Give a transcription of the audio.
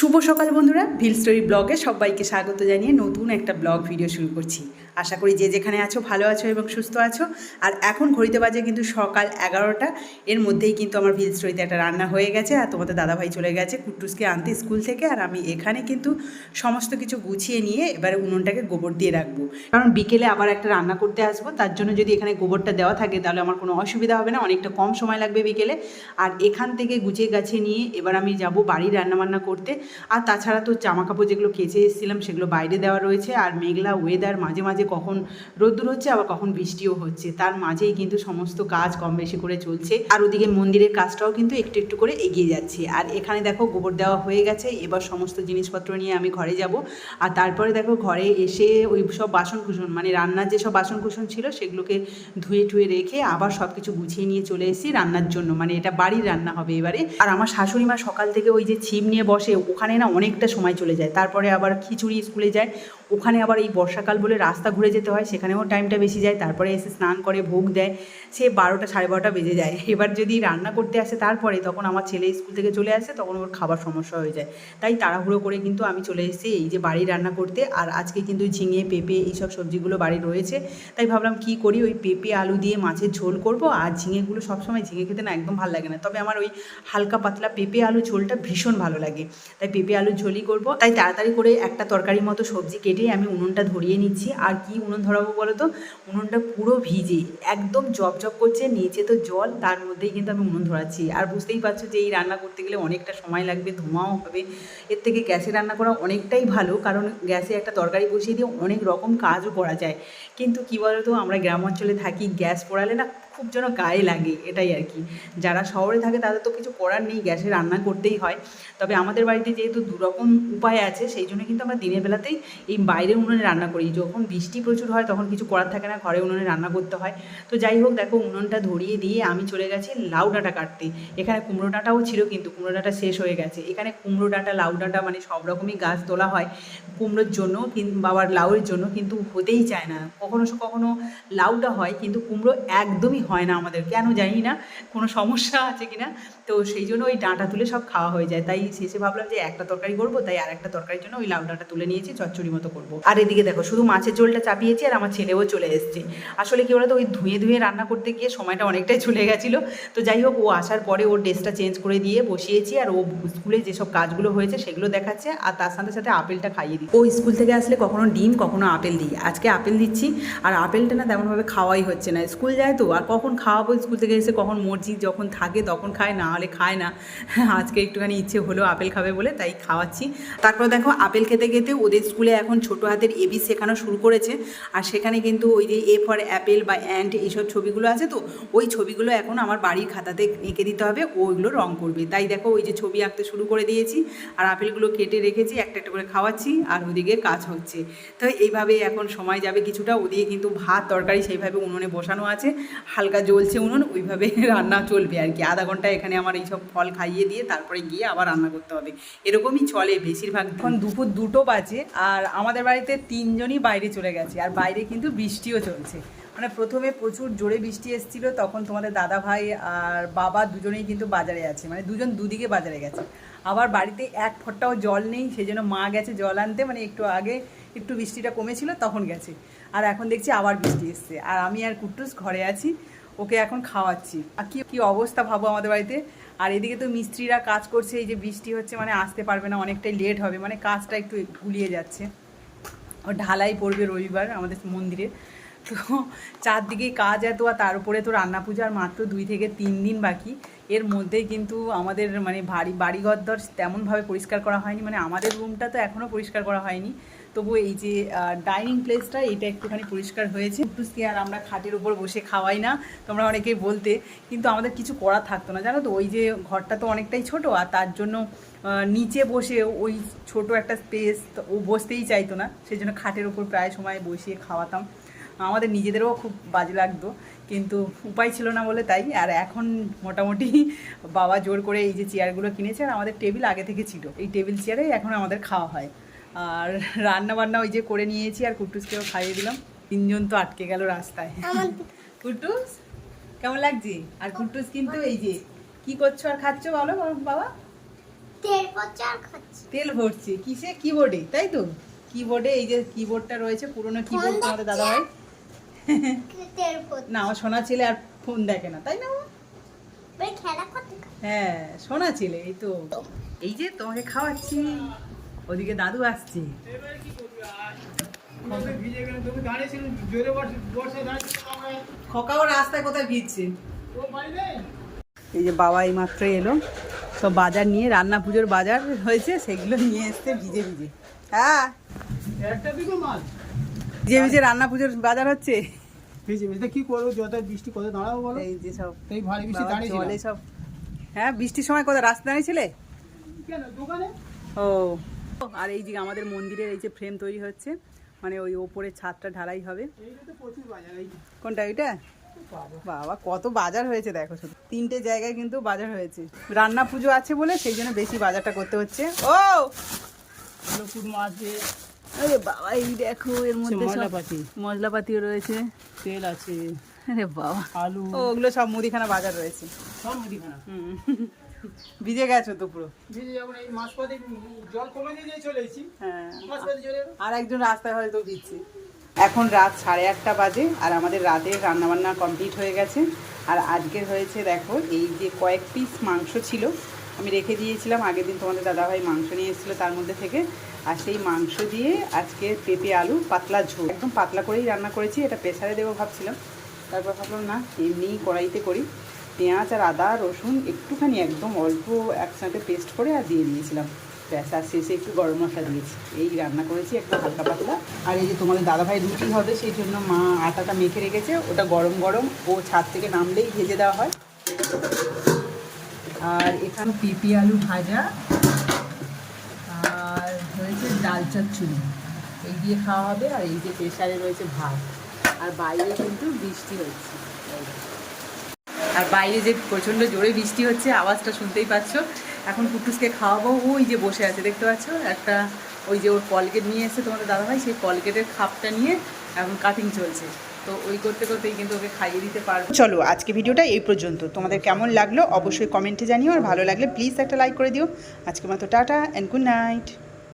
শুভ সকাল বন্ধুরা ভিল স্টোরি ব্লগে সবাইকে স্বাগত জানিয়ে নতুন একটা ব্লগ ভিডিও শুরু করছি। আশা করি যে যেখানে আছো, ভালো আছো এবং সুস্থ আছো। আর এখন ঘড়িতে বাজে কিন্তু সকাল এগারোটা। এর মধ্যেই কিন্তু আমার ভিল স্টোরিতে একটা রান্না হয়ে গেছে আর তোমাদের দাদাভাই চলে গেছে কুট্টুসকে আনতে স্কুল থেকে আর আমি এখানে কিন্তু সমস্ত কিছু গুছিয়ে নিয়ে এবারে উনুনটাকে গোবর দিয়ে রাখব। কারণ বিকেলে আবার একটা রান্না করতে আসব, তার জন্য যদি এখানে গোবরটা দেওয়া থাকে তাহলে আমার কোনো অসুবিধা হবে না, অনেকটা কম সময় লাগবে বিকেলে। আর এখান থেকে গুছিয়ে গাছে নিয়ে এবার আমি যাব বাড়ির রান্নাবান্না করতে। আর তাছাড়া তো জামা কাপড় যেগুলো কেচে এসেছিলাম সেগুলো বাইরে দেওয়া রয়েছে। আর মেঘলা ওয়েদার মাঝে মাঝে কখন রোদ্দুর হচ্ছে, আবার কখন বৃষ্টিও হচ্ছে। তার মাঝেই কিন্তু সমস্ত কাজ কম বেশি করে চলছে। আর ওদিকে মন্দিরের কাজটাও কিন্তু একটু একটু করে এগিয়ে যাচ্ছে। আর এখানে দেখো গোবর দেওয়া হয়ে গেছে। এবার সমস্ত জিনিসপত্র নিয়ে আমি ঘরে যাব। আর তারপরে দেখো ঘরে এসে ওই সব বাসন কুসন মানে রান্নার যে সব বাসন কুসন ছিল, সেগুলোকে ধুয়ে টুয়ে রেখে আবার সব কিছু গুছিয়ে নিয়ে চলে এসেছি রান্নার জন্য। মানে এটা বাড়ির রান্না হবে এবারে। আর আমার শাশুড়ি মা সকাল থেকে ওই যে ছিপ নিয়ে বসে, ওখানে না অনেকটা সময় চলে যায়। তারপরে আবার খিচুড়ি স্কুলে যায়। ওখানে আবার এই বর্ষাকাল বলে রাস্তা ঘুরে যেতে হয়, সেখানেও টাইমটা বেশি যায়, তারপরে এসে স্নান করে, ভোগ দেয়, সে বারোটা সাড়ে বারোটা বেজে যায়। এবার যদি রান্না করতে আসে তারপরে তখন আমার ছেলে স্কুল থেকে চলে আসে, তখন ওর খাবার সমস্যা হয়ে যায়। তাই তাড়াহুড়ো করে কিন্তু আমি চলে এসেছি, এই যে বাড়ি রান্না করতে, আর আজকে কিন্তু ঝিঙে, পেঁপে এইসব সবজিগুলো বাড়ি রয়েছে। তাই ভাবলাম কি করি, ওই পেঁপে, আলু দিয়ে মাছের ঝোল করব, আর ঝিঙেগুলো সবসময় ঝিঙে খেতে না একদম ভালো লাগে না। তবে আমার ওই হালকা পাতলা পেঁপে, আলু ঝোলটা ভীষণ ভালো লাগে। তাই পেঁপে, আলুর ঝোলই করব। তাই তাড়াতাড়ি করে একটা তরকারির মতো সবজি কেটে আমি উনুনটা ধরিয়ে নিচ্ছি, আর কি উনুন ধরাবো বলো তো? উনুনটা পুরো ভিজে, একদম জব জব করছে, নিচে তো জল, তার মধ্যেই কিন্তু আমি উনুন ধরাচ্ছি। আর বুঝতেই পারছ যে এই রান্না করতে গেলে অনেকটা সময় লাগবে, ধোঁয়াও হবে। এর থেকে গ্যাসে রান্না করা অনেকটাই ভালো, কারণ গ্যাসে একটা তরকারি বসিয়ে দিয়ে অনেক রকম কাজও করা যায়। কিন্তু কী বলো তো, আমরা গ্রাম অঞ্চলে থাকি, গ্যাস পোড়ালে না খুব যেন গায়ে লাগে, এটাই আর কি। যারা শহরে থাকে তাদের তো কিছু করার নেই, গ্যাসে রান্না করতেই হয়। তবে আমাদের বাড়িতে যেহেতু দুরকম উপায় আছে, সেই জন্য কিন্তু আমরা দিনের বেলাতেই এই বাইরের উনুনে রান্না করি। যখন বৃষ্টি প্রচুর হয়, তখন কিছু করার থাকে না, ঘরে উনুনে রান্না করতে হয়। তো যাই হোক, দেখো উনুনটা ধরিয়ে দিয়ে আমি চলে গেছি লাউ ডাঁটা কাটতে। এখানে কুমড়ো ডাঁটাও ছিল কিন্তু কুমড়ো ডাঁটা শেষ হয়ে গেছে। এখানে কুমড়ো ডাঁটা, লাউ ডাঁটা মানে সব রকমই গাছ তোলা হয় কুমড়োর জন্য কিংবা আবার লাউয়ের জন্য, কিন্তু হতেই চায় না। কখনো কখনো লাউটা হয় কিন্তু কুমড়ো একদমই হয় না আমাদের। কেন জানি না, কোনো সমস্যা আছে কি না তো সেই জন্য ওই ডাঁটা তুলে সব খাওয়া হয়ে যায়। তাই শেষে ভাবলাম যে একটা তরকারি করব, তাই আর একটা তরকারির জন্য ওই লাউ ডাঁটা তুলে নিয়েছি, চচ্চড়ি মতো করব। আর এদিকে দেখো, শুধু মাছের ঝোলটা চাপিয়েছি আর আমার ছেলেও চলে এসছে। আসলে কি বলতো, ওই ধুয়ে ধুয়ে রান্না করতে গিয়ে সময়টা অনেকটাই চলে গেছিল। তো যাই হোক, ও আসার পরে ওর ড্রেসটা চেঞ্জ করে দিয়ে বসিয়েছি আর ও স্কুলে যেসব কাজগুলো হয়েছে সেগুলো দেখাচ্ছে আর তার সাথে সাথে আপেলটা খাইয়ে দিই ও স্কুল থেকে আসলে কখনো ডিম, কখনো আপেল দিই আজকে আপেল দিচ্ছি আর আপেলটা না তেমনভাবে খাওয়াই হচ্ছে না। স্কুল যায় তো, আর কখন খাওয়াবো স্কুল থেকে এসে, কখন মর্জি যখন থাকে তখন খায়, না হলে খায় না। আজকে একটুখানি ইচ্ছে হলো আপেল খাবে বলে তাই খাওয়াচ্ছি। তারপর দেখো, আপেল খেতে খেতে ওদের স্কুলে এখন ছোটো হাতের এবি শেখানো শুরু করেছে। আর সেখানে কিন্তু ওই যে এ ফর অ্যাপেল বা অ্যান্ড এইসব ছবিগুলো আছে তো, ওই ছবিগুলো এখন আমার বাড়ির খাতাতে এঁকে দিতে হবে, ওইগুলো রং করবে। তাই দেখো ওই যে ছবি আঁকতে শুরু করে দিয়েছি, আর আপেলগুলো কেটে রেখেছি, একটা একটা করে খাওয়াচ্ছি, আর ওদিকে কাজ হচ্ছে। তো এইভাবে এখন সময় যাবে কিছুটা, ওদিকে কিন্তু ভাত, তরকারি সেইভাবে উনুনে বসানো আছে, হালকা জ্বলছে উনুন, ওইভাবে রান্না চলবে আর কি। আধা ঘণ্টা এখানে আমার এইসব ফল খাইয়ে দিয়ে তারপরে গিয়ে আবার রান্না করতে হবে। এরকমই চলে বেশিরভাগ এখন দুপুর দুটো বাজে, আর আমাদের বাড়িতে তিনজনই বাইরে চলে গেছে। আর বাইরে কিন্তু বৃষ্টিও চলছে। মানে প্রথমে প্রচুর জোরে বৃষ্টি এসেছিল, তখন তোমাদের দাদা ভাই আর বাবা দুজনেই কিন্তু বাজারে আছে। মানে দুজন দুদিকে বাজারে গেছে। আবার বাড়িতে এক ফোঁটাও জল নেই সেই জন্য মা গেছে জল আনতে। মানে একটু আগে একটু বৃষ্টিটা কমেছিল, তখন গেছে। আর এখন দেখছি আবার বৃষ্টি এসছে। আর আমি আর কুট্টুস ঘরে আছি, ওকে এখন খাওয়াচ্ছি। আর কি কি অবস্থা ভাবো আমাদের বাড়িতে? আর এদিকে তো মিস্ত্রিরা কাজ করছে, এই যে বৃষ্টি হচ্ছে মানে আসতে পারবে না, অনেকটাই লেট হবে। মানে কাজটা একটু গুলিয়ে যাচ্ছে। ঢালাই পড়বে রবিবার আমাদের মন্দিরে। তো চারদিকে কাজ এত আর তার উপরে তো রান্না পূজার মাত্র দুই থেকে তিন দিন বাকি। এর মধ্যেই কিন্তু আমাদের মানে বাড়ি বাড়িঘর দর তেমনভাবে পরিষ্কার করা হয়নি। মানে আমাদের রুমটা তো এখনও পরিষ্কার করা হয়নি। তবু এই যে ডাইনিং প্লেসটা এটা একটুখানি পরিষ্কার হয়েছে। টুসকে আর আমরা খাটের উপর বসে খাওয়াই না, তোমরা অনেকেই বলতে। কিন্তু আমাদের কিছু করা থাকতো না। জানো তো, ওই যে ঘরটা তো অনেকটাই ছোট, আর তার জন্য নিচে বসে ওই ছোট একটা স্পেস ও বসতেই চাইতো না। সেই জন্য খাটের উপর প্রায় সময় বসিয়ে খাওয়াতাম। আমাদের নিজেদেরও খুব বাজে লাগতো কিন্তু উপায় ছিল না বলে তাই। আর এখন মোটামুটি বাবা জোর করে এই যে চেয়ারগুলো কিনেছে আর আমাদের টেবিল আগে থেকে ছিল। এই টেবিল চেয়ারে এখন আমাদের খাওয়া হয়। আর রান্না বান্না ওই যে করে নিয়েছি আর কুটুসকেও খাইয়ে দিলাম। তিনজন তো আটকে গেল রাস্তায়। কুটুস কেমন লাগছে? আর কুটুস কিন্তু এই যে কি করছ আর খাচ্ছো বলো বাবা? তেল ভরছি কিসে? কিবোর্ডে তাই তো? কিবোর্ডে এই যে কিবোর্ডটা রয়েছে পুরোনো কিবোর্ড তোমাদের দাদা ভাই না আমার সোনা ছেলে আর ফোন দেখে না তাই না ও? হ্যাঁ সোনা ছেলে এই তো। এই যে তোমাকে খাওয়াচ্ছি ওদিকে দাদু আসছে। খোকাও রাস্তায় কোথায় ভিজছে? ও এই যে বাবা এই মাত্র এলো সব বাজার নিয়ে রান্না পুজোর বাজার হয়েছে সেগুলো নিয়ে এসছে ভিজে ভিজে। হ্যাঁ। ভিজে ভিজে রান্না পুজোর বাজার হচ্ছে? ভিজে ভিজে কি করব? যত বৃষ্টি কত দাঁড়াবো বলো। এই যে সব এই ভারী বৃষ্টি দাঁড়িয়েছিল। সব হ্যাঁ বৃষ্টির সময় কোথায়? রাস্তা দাঁড়িয়েছিলে কেন? দোকানে? ও। আর এই যে আমাদের মন্দিরের এই যে ফ্রেম তৈরি হচ্ছে মানে ওই ওপরে ছাদটা ঢালাই হবে। কোনটা এটা বাবা কত বাজার হয়েছে দেখো শুধু। তিনটে জায়গায় কিন্তু বাজার হয়েছে। রান্না পুজো আছে বলে সেই জন্য বেশি বাজারটা করতে হচ্ছে। ও! মাছে আরে বাবা এই দেখো এর মধ্যে মশলাপাতি। মশলাপাতিও রয়েছে। তেল আছে আরে বাবা আলু। ও ওগুলো সব মুদিখানা বাজার রয়েছে। সব মুদিখানা। হুম। ভিজে গেছো তো পুরো। ভিজে যখন এই জল কমে দিয়ে চলে এসেছি। হ্যাঁ। চলে আর একজন রাস্তায় হয়তো দিচ্ছে এখন রাত সাড়ে আটটা বাজে আর আমাদের রাতের রান্নাবান্না কমপ্লিট হয়ে গেছে। আর আজকের হয়েছে দেখো এই যে কয়েক পিস মাংস ছিল আমি রেখে দিয়েছিলাম। আগের দিন তোমাদের দাদাভাই মাংস নিয়ে এসেছিল তার মধ্যে থেকে। আর সেই মাংস দিয়ে আজকে পেঁপে, আলু, পাতলা ঝোল। একদম পাতলা করেই রান্না করেছি, এটা প্রেসারে দেবো ভাবছিলাম। তারপর ভাবলাম, না এমনিই কড়াইতে করি। পেঁয়াজ আর আদা, রসুন একটুখানি একদম অল্প একসাথে পেস্ট করে আর দিয়ে দিয়েছিলাম। ব্যাস, আর শেষে একটু গরম মশলা দিয়েছি। এই রান্না করেছি একটু হালকা পাতলা। আর এই যে তোমাদের দাদাভাই রুটি হবে, সেই জন্য মা আটাটা মেখে রেখেছে। ওটা গরম গরম ও ছাদ থেকে নামলেই ভেজে দেওয়া হয়। আর এখানে পেঁপে আলু ভাজা, আর হয়েছে ডাল চচ্চড়ি। এই দিয়ে খাওয়া হবে, আর এই যে প্রেশারে রয়েছে ভাত। আর বাইরে কিন্তু বৃষ্টি হচ্ছে। আর বাইরে যে প্রচণ্ড জোরে বৃষ্টি হচ্ছে, আওয়াজটা শুনতেই পাচ্ছ। এখন কুটুসকে খাওয়াবো। ওই যে বসে আছে, দেখতে পাচ্ছ? একটা ওই যে ওর কলগেট নিয়ে এসেছে তোমাদের দাদাভাই, সেই কলগেটের খাপটা নিয়ে এখন কাটিং চলছে। তো ওই করতে করতেই কিন্তু ওকে খাইয়ে দিতে পারব। চলো, আজকে ভিডিওটা এই পর্যন্ত। তোমাদের কেমন লাগল অবশ্যই কমেন্টে জানিও, আর ভালো লাগলে প্লিজ একটা লাইক করে দিও। আজকে মতো টাটা অ্যান্ড গুড নাইট